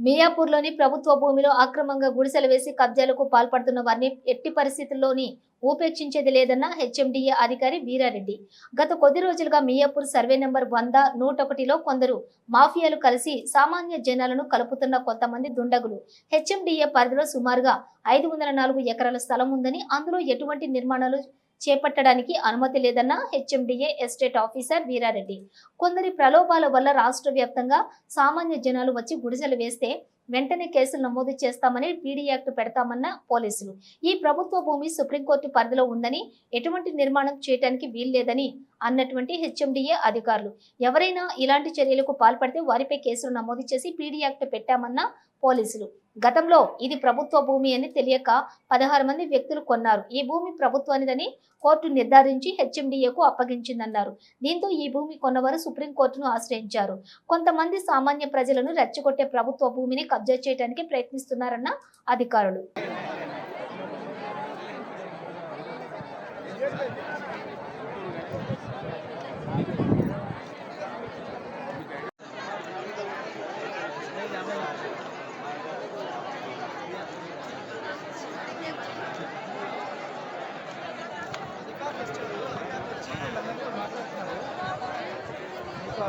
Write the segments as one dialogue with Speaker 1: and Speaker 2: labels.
Speaker 1: మియాపూర్లోని ప్రభుత్వ భూమిలో అక్రమంగా గుడిసెలు వేసి కబ్జాలకు పాల్పడుతున్న వారిని ఎట్టి పరిస్థితుల్లోని ఉపేక్షించేది లేదన్న హెచ్ఎండిఏ అధికారి వీరారెడ్డి. గత కొద్ది రోజులుగా మియాపూర్ సర్వే నెంబర్ వంద నూట ఒకటిలో కొందరు మాఫియాలు కలిసి సామాన్య జనాలను కలుపుతున్న కొంతమంది దుండగులు. హెచ్ఎండిఏ పరిధిలో సుమారుగా ఐదు వందల నాలుగు ఎకరాల స్థలం ఉందని అందులో ఎటువంటి నిర్మాణాలు చేపట్టడానికి అనుమతి లేదన్న హెచ్ఎండిఏ ఎస్టేట్ ఆఫీసర్ వీరారెడ్డి. కొందరి ప్రలోభాల వల్ల రాష్ట్ర వ్యాప్తంగా సామాన్య జనాలు వచ్చి గుడిసెలు వేస్తే వెంటనే కేసులు నమోదు చేస్తామని పీడీ యాక్ట్ పెడతామన్న పోలీసులు. ఈ ప్రభుత్వ భూమి సుప్రీంకోర్టు పరిధిలో ఉందని ఎటువంటి నిర్మాణం చేయడానికి వీల్లేదని అన్నటువంటి హెచ్ఎండిఏ అధికారులు. ఎవరైనా ఇలాంటి చర్యలకు పాల్పడితే వారిపై కేసులు నమోదు చేసి పీడీ యాక్ట్ పెట్టామన్న పోలీసులు. గతంలో ఇది ప్రభుత్వ భూమి అని తెలియక పదహారు మంది వ్యక్తులు కొన్నారు. ఈ భూమి ప్రభుత్వానిదని కోర్టు నిర్ధారించి హెచ్ఎండిఏకు అప్పగించిందన్నారు. దీంతో ఈ భూమి కొన్నవారు సుప్రీంకోర్టును ఆశ్రయించారు. కొంతమంది సామాన్య ప్రజలను రెచ్చగొట్టే ప్రభుత్వ భూమిని కబ్జా చేయడానికి ప్రయత్నిస్తున్నారన్న అధికారులు.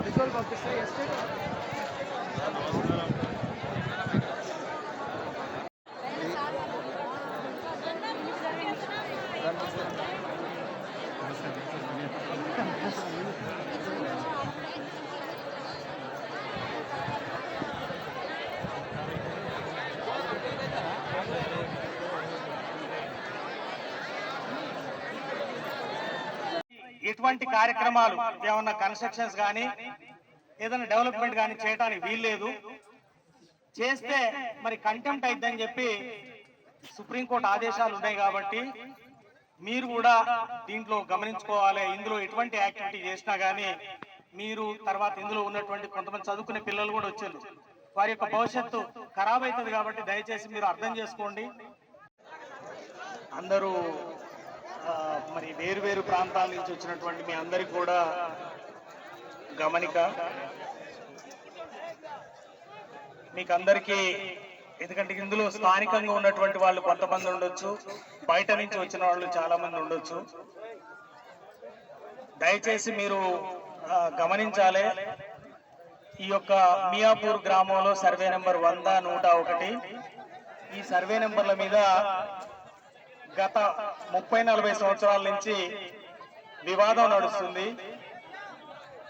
Speaker 2: visual of the site estate.
Speaker 3: ఎటువంటి కార్యక్రమాలు ఏమన్నా కన్స్ట్రక్షన్స్ కానీ ఏదైనా డెవలప్మెంట్ కానీ చేయడానికి వీల్లేదు. చేస్తే మరి కంటెంప్ట్ అయిద్దని చెప్పి సుప్రీంకోర్టు ఆదేశాలు ఉన్నాయి కాబట్టి మీరు కూడా దీంట్లో గమనించుకోవాలి. ఇందులో ఎటువంటి యాక్టివిటీ చేసినా కానీ మీరు తర్వాత ఇందులో ఉన్నటువంటి కొంతమంది చదువుకునే పిల్లలు కూడా వచ్చారు. వారి యొక్క భవిష్యత్తు ఖరాబ్ అవుతుంది కాబట్టి దయచేసి మీరు అర్థం చేసుకోండి. అందరూ మరి వేరు వేరు ప్రాంతాల నుంచి వచ్చినటువంటి మీ అందరికి కూడా గమనిక. మీకు అందరికీ ఎందుకంటే ఇందులో స్థానికంగా ఉన్నటువంటి వాళ్ళు కొంతమంది ఉండొచ్చు బయట నుంచి వచ్చిన వాళ్ళు చాలా మంది ఉండొచ్చు. దయచేసి మీరు గమనించాలి ఈ యొక్క మియాపూర్ గ్రామంలో సర్వే నెంబర్ వంద నూట ఒకటి. ఈ సర్వే నెంబర్ల మీద గత ముప్పై నలభై సంవత్సరాల నుంచి వివాదం నడుస్తుంది.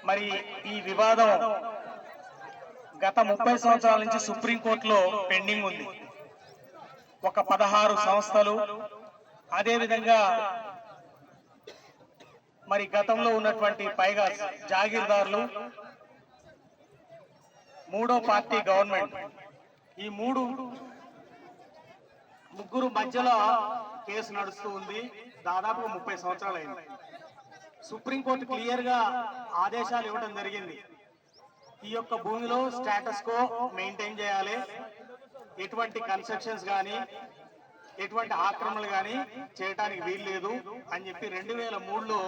Speaker 3: మరి ఈ వివాదం గత ముప్పై సంవత్సరాల నుంచి సుప్రీంకోర్టులో పెండింగ్ ఉంది. ఒక పదహారు సంస్థలు అదేవిధంగా మరి గతంలో ఉన్నటువంటి పైగా జాగీర్దారులు మూడో పార్టీ గవర్నమెంట్. ఈ మూడు ముగ్గురు మధ్యలో కేసు నడుస్తూ ఉంది. దాదాపు ముప్పై సంవత్సరాలు అయింది సుప్రీంకోర్టు క్లియర్గా ఆదేశాలు ఇవ్వడం జరిగింది. ఈ యొక్క భూమిలో స్టేటస్ కో మెయింటైన్ చేయాలి. ఎటువంటి కన్స్ట్రక్షన్స్ కానీ ఎటువంటి ఆక్రమణలు కానీ చేయడానికి వీలు లేదు అని చెప్పి రెండు వేల మూడులో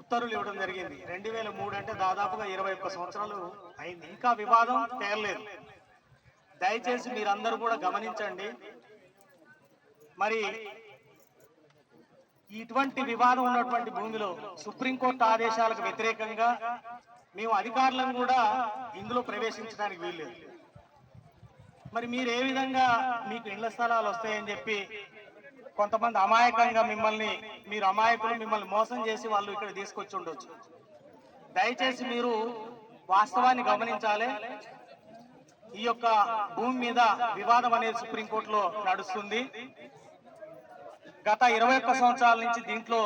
Speaker 3: ఉత్తర్వులు ఇవ్వడం జరిగింది. రెండు వేల మూడు అంటే దాదాపుగా ఇరవై ఒక్క సంవత్సరాలు అయింది. ఇంకా వివాదం తేలలేదు. దయచేసి మీరందరూ కూడా గమనించండి. మరి ఇటువంటి వివాదం ఉన్నటువంటి భూమిలో సుప్రీంకోర్టు ఆదేశాలకు వ్యతిరేకంగా మేము అధికారులను కూడా ఇందులో ప్రవేశించడానికి వీల్లేదు. మరి మీరు ఏ విధంగా మీకు ఇళ్ళ స్థలాలు వస్తాయని చెప్పి కొంతమంది అమాయకంగా మిమ్మల్ని మీరు అమాయకులు మిమ్మల్ని మోసం చేసి వాళ్ళు ఇక్కడ తీసుకొచ్చి ఉండొచ్చు. దయచేసి మీరు వాస్తవాన్ని గమనించాలి. ఈ యొక్క భూమి మీద వివాదం అనేది సుప్రీంకోర్టులో నడుస్తుంది. గత ఇరవై ఒక్క సంవత్సరాల నుంచి దీంట్లో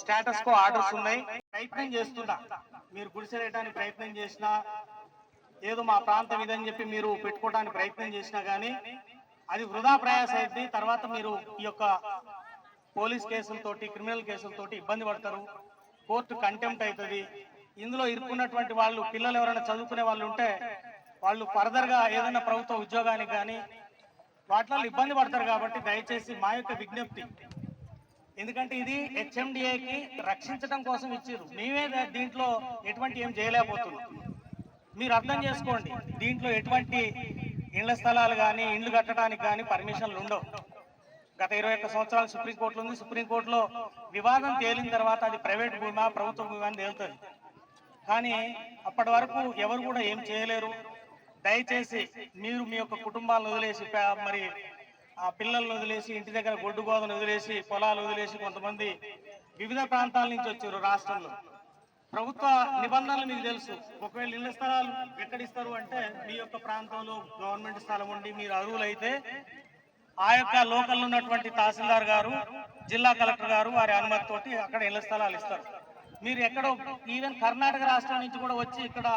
Speaker 3: స్టేటస్ కో ఆర్డర్స్ ఉన్నాయి. ప్రయత్నం చేస్తున్నా. మీరు గుడిసెరేయడానికి ప్రయత్నం చేసినా ఏదో మా ప్రాంతం ఇదని చెప్పి మీరు పెట్టుకోవడానికి ప్రయత్నం చేసినా కానీ అది వృధా ప్రయాస అయింది తర్వాత మీరు ఈ యొక్క పోలీస్ కేసులతోటి క్రిమినల్ కేసులతోటి ఇబ్బంది పడతారు. కోర్టు కంటెంప్ట్ అవుతుంది. ఇందులో ఇరుక్కున్నటువంటి వాళ్ళు పిల్లలు ఎవరైనా చదువుకునే వాళ్ళు ఉంటే వాళ్ళు ఫర్దర్గా ఏదైనా ప్రభుత్వ ఉద్యోగానికి కానీ వాటిలో ఇబ్బంది పడతారు కాబట్టి దయచేసి మా యొక్క విజ్ఞప్తి. ఎందుకంటే ఇది హెచ్ఎండిఏకి రక్షించడం కోసం ఇచ్చారు. మేమే దీంట్లో ఎటువంటి ఏం చేయలేకపోతున్నాం. మీరు అర్థం చేసుకోండి దీంట్లో ఎటువంటి ఇళ్ళ స్థలాలు కానీ ఇండ్లు కట్టడానికి కానీ పర్మిషన్లు ఉండవు. గత ఇరవై ఒక్క సంవత్సరాలు సుప్రీంకోర్టులో ఉంది. సుప్రీంకోర్టులో వివాదం తేలిన తర్వాత అది ప్రైవేట్ భూమా ప్రభుత్వ భూమా అని తేలుతుంది. కానీ అప్పటి వరకు ఎవరు కూడా ఏం చేయలేరు. దయచేసి మీరు మీ యొక్క కుటుంబాలను వదిలేసి మరి ఆ పిల్లలను వదిలేసి ఇంటి దగ్గర గొడ్డు గోదను వదిలేసి పొలాలు వదిలేసి కొంతమంది వివిధ ప్రాంతాల నుంచి వచ్చారు రాష్ట్రంలో. ప్రభుత్వ నిబంధనలు మీకు తెలుసు. ఒకవేళ ఇళ్ళ స్థలాలు ఎక్కడ ఇస్తారు అంటే మీ యొక్క ప్రాంతంలో గవర్నమెంట్ స్థలం ఉండి మీరు అర్హులైతే ఆ యొక్క లోకల్ ఉన్నటువంటి తహసీల్దార్ గారు జిల్లా కలెక్టర్ గారు వారి అనుమతితోటి అక్కడ ఇళ్ళ స్థలాలు ఇస్తారు. మీరు ఎక్కడో ఈవెన్ కర్ణాటక రాష్ట్రం నుంచి కూడా వచ్చి ఇక్కడ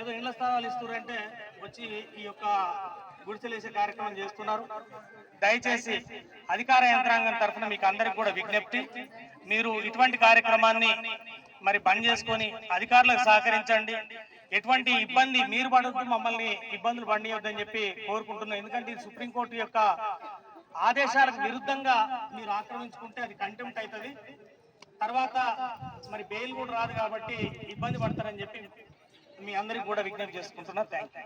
Speaker 3: ఏదో ఇళ్ళ స్థలాలు ఇస్తున్నారంటే వచ్చి ఈ యొక్క గుడిసెలేసే కార్యక్రమం చేస్తున్నారు. దయచేసి అధికార యంత్రాంగం తరఫున మీకు అందరికి కూడా విజ్ఞప్తి. మీరు ఇటువంటి కార్యక్రమాన్ని మరి బంద్ చేసుకొని అధికారులకు సహకరించండి. ఎటువంటి ఇబ్బంది మీరు పడద్దు మమ్మల్ని ఇబ్బందులు పండియొద్దని చెప్పి కోరుకుంటున్నాం. ఎందుకంటే ఇది సుప్రీంకోర్టు యొక్క ఆదేశాలకు విరుద్ధంగా మీరు ఆక్రమించుకుంటే అది కంటెంప్ట్ అవుతుంది. తర్వాత మరి బెయిల్ కూడా రాదు కాబట్టి ఇబ్బంది పడతారని చెప్పి మీ అందరికి కూడా విజ్ఞప్తి చేసుకుంటున్నా. Thank you